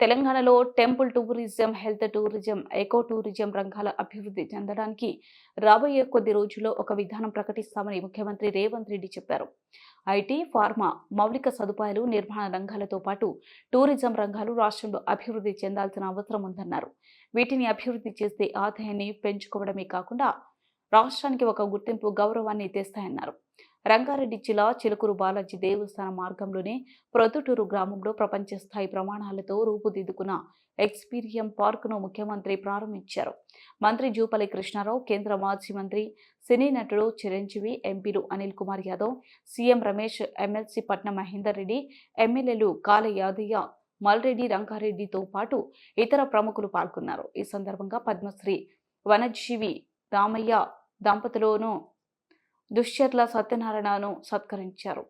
తెలంగాణలో temple tourism health tourism eco tourism రంగాల అభివృద్ధి చెందడానికి రాబోయే కొద్ది రోజుల్లో ఒక విధానం ప్రకటిస్తామని ముఖ్యమంత్రి రేవంత్ రెడ్డి చెప్పారు. ఐటీ ఫార్మా మౌలిక సదుపాయాలు నిర్మాణ రంగాలతో పాటు టూరిజం రంగాలు రాష్ట్రంలో అభివృద్ధి చెందాల్సిన అవసరం ఉందన్నారు. వీటిని అభివృద్ధి చేస్తే ఆదాయాన్ని పెంచుకోవడమే కాకుండా రాష్ట్రానికి ఒక గుర్తింపు గౌరవాన్ని తెస్తాయన్నారు. రంగారెడ్డి జిల్లా చిలుకూరు బాలాజీ దేవస్థానం మార్గంలోనే ప్రొద్దుటూరు గ్రామంలో ప్రపంచ స్థాయి ప్రమాణాలతో రూపుదిద్దుకున్న ఎక్స్పీరియం పార్కును ముఖ్యమంత్రి ప్రారంభించారు. మంత్రి జూపల్లి కృష్ణారావు కేంద్ర మాజీ మంత్రి సినీ నటుడు చిరంజీవి ఎంపీలు Anil Kumar Yadav C M Ramesh MLC Patnam Mahender Reddy ఎమ్మెల్యేలు కాల యాదయ్య మల్రెడ్డి రంగారెడ్డితో పాటు ఇతర ప్రముఖులు పాల్గొన్నారు. ఈ సందర్భంగా పద్మశ్రీ వనజీవి రామయ్య దంపతులను దుశ్చర్ల సత్యనారాయణను సత్కరించారు.